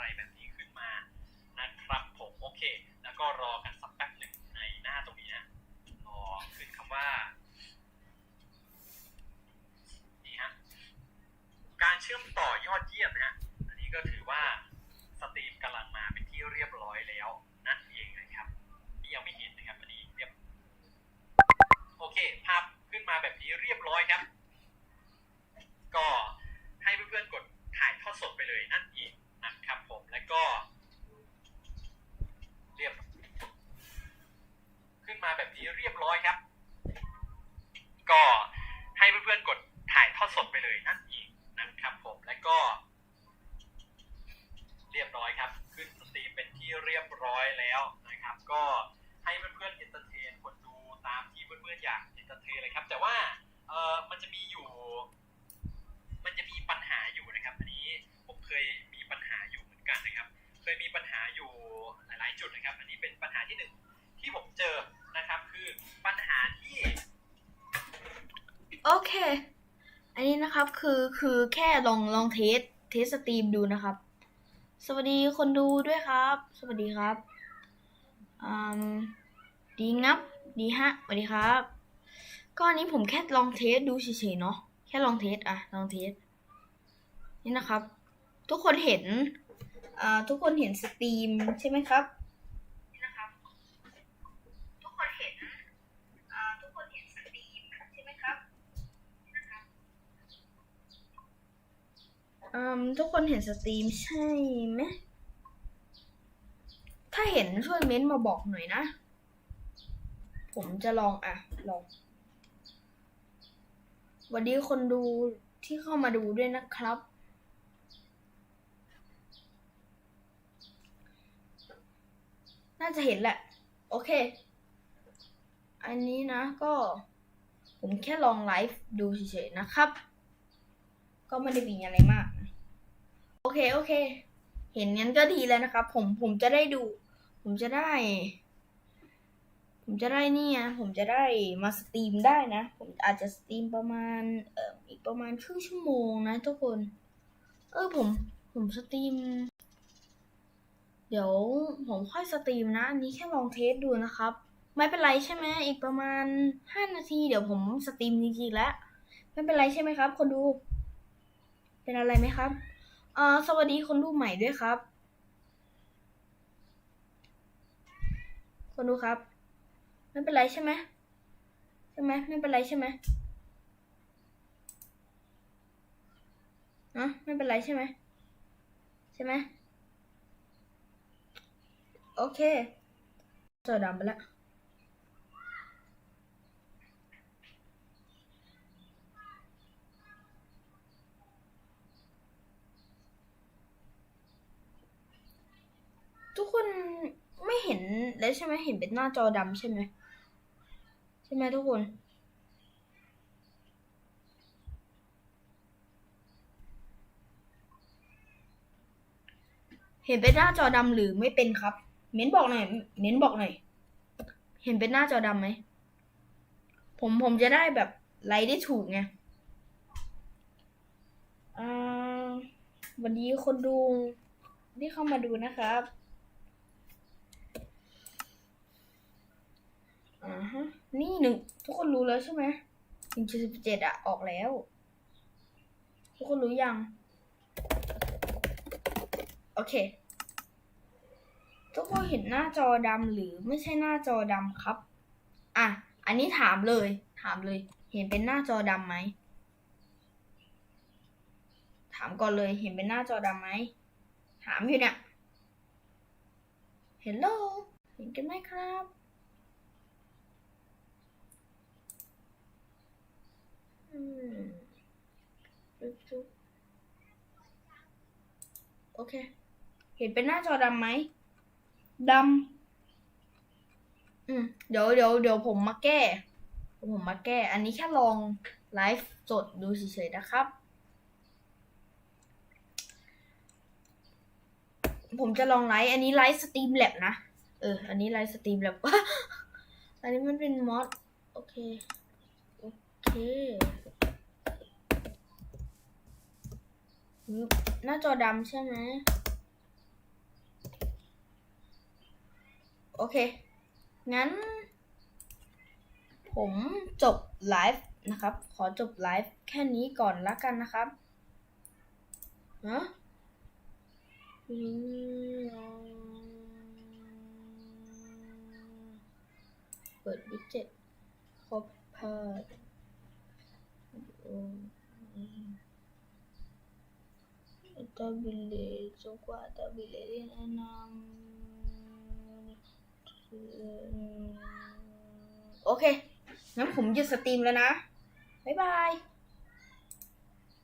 อะไรแบบนี้ขึ้นมานะครับผมโอเค แล้วก็รอกันสักแป๊บหนึ่งในหน้าตรงนี้นะรอขึ้นคำว่านี่ฮะการเชื่อมต่อยอดเยี่ยมนะฮะอันนี้ก็ถือว่าสตรีมกำลังมาเป็นที่เรียบร้อยแล้วนั่นเองนะครับที่ยังไม่เห็นนะครับอันนี้เรียบโอเค ภาพขึ้นมาแบบนี้เรียบร้อยครับ ก็ให้เพื่อนๆกดถ่ายทอดสดไปเลยนั่นเองนะครับผมแล้วก็ เรียบ ขึ้นมาแบบนี้เรียบร้อยครับ ก็ให้เพื่อนๆกดถ่ายทอดสดไปเลยนั่นเองนะครับผมแล้วก็ เรียบร้อยครับ ขึ้นสตรีมเป็นที่เรียบร้อยแล้วนะครับ ก็ให้เพื่อนๆเอนเตอร์เทนคนดูตามที่เพื่อนๆอยากเอนเตอร์เทนเลยครับ แต่ว่าเออมันจะมีอยู่ มันจะมีปัญหาอยู่นะครับ อันนี้ผมเคยมีปัญหาอยู่เหมือนกันนะครับ เคยมีปัญหาอยู่หลาย ๆ จุดนะครับ อันนี้เป็นปัญหาที่หนึ่งที่ผมเจอนะครับ คือปัญหาที่ โอเค อันนี้นะครับคือคือแค่ลองลองเทสเทสสตรีมดูนะครับ สวัสดีคนดูด้วยครับ สวัสดีครับอืมดีงับ ดีฮะสวัสดีครับ ก็อันนี้ผมแค่ลองเทสดูเฉยๆเนาะแค่ลองเทสอะลองเทสนี่นะครับ ทุกคนเห็นอ่าทุกคนเห็นสตรีมใช่ไหมครับนี่นะครับทุกคนเห็นอ่าทุกคนเห็นสตรีมใช่ไหมครับอืมทุกคนเห็นสตรีมใช่ไหม ถ้าเห็นช่วยเม้นต์มาบอกหน่อยนะ ผมจะลองอะ ลองส วัสดีคนดูที่เข้ามาดูด้วยนะครับ น่าจะเห็นแหละ โอเค อันนี้นะก็ ผมแค่ลองไลฟ์ดูเฉยๆนะครับ ก็ไม่ได้มีอะไรมาก โอเค โอเค เห็นงั้นก็ดีแล้วนะครับ ผมผมจะได้ดู ผมจะได้ ผมจะได้นี่นะผมจะได้มาสตรีมได้นะ ผมอาจจะสตรีมประมาณเอ่ออีกประมาณครึ่งชั่วโมงนะทุกคน เออผมผมสตรีม เดี๋ยวผมค่อยสตรีมนะ อันนี้แค่ลองเทสดูนะครับ ไม่เป็นไรใช่ไหมอีกประมาณห้านาที เดี๋ยวผมสตรีมจริงๆแล้วไม่เป็นไรใช่ไหมครับ คนดู เป็นอะไรไหมครับเอ่อสวัสดีคนดูใหม่ด้วยครับ คนดูครับ เป็นไรใช่ไหมใช่ไหมไม่เป็นไรใช่ไหมอะไม่เป็นไรใช่ไหมใช่ไหมโอเคจอดำไปแล้วทุกคนไม่เห็นแล้วใช่ไหมเห็นเป็นหน้าจอดำใช่ไหม ช่ไหมทุกคน เห็นเป็นหน้าจอดำหรือไม่เป็นครับ เม้นบอกหน่อย เม้นบอกหน่อย เห็นเป็นหน้าจอดำไหม ผมผมจะได้แบบไลค์ได้ถูกไงวันนี้คนดูที่เข้ามาดูนะครับอ่าฮะ นี่หนึ่งทุกคนรู้แล้วใช่ไหมหนึ่งสิบเจ็ดอะออกแล้ว ทุกคนรู้ยัง โอเค ทุกคนเห็นหน้าจอดำหรือไม่ใช่หน้าจอดำครับ อะ อันนี้ถามเลย ถามเลย เห็นเป็นหน้าจอดำไหม ถามก่อนเลย เห็นเป็นหน้าจอดำไหม ถามอยู่เนี่ย Hello เห็นกันไหมครับ อืมจุ๊บๆ โอเค เห็นเป็นหน้าจอดำไหมดำอืมเดี๋ยวเดี๋ยวเดี๋ยวผมมาแก้ ผมมาแก้ อันนี้แค่ลองไลฟ์สดดูเฉยๆนะครับ ผมจะลองไลฟ์อันนี้ไลฟ์สตรีมแลบนะ เออ อันนี้ไลฟ์สตรีมแลบอันนี้มันเป็นมอด โอเค โอเค หน้าจอดำใช่ไหม โอเค งั้น ผมจบไลฟ์นะครับ ขอจบไลฟ์แค่นี้ก่อนละกันนะครับเนาะเปิดวิดเจ็ตครบเพิด ตาบิเลจงกว่าตาบิเลเรียนอนามโอเคงั้นผมหยุดสตรีมแล้วนะ บ๊ายบาย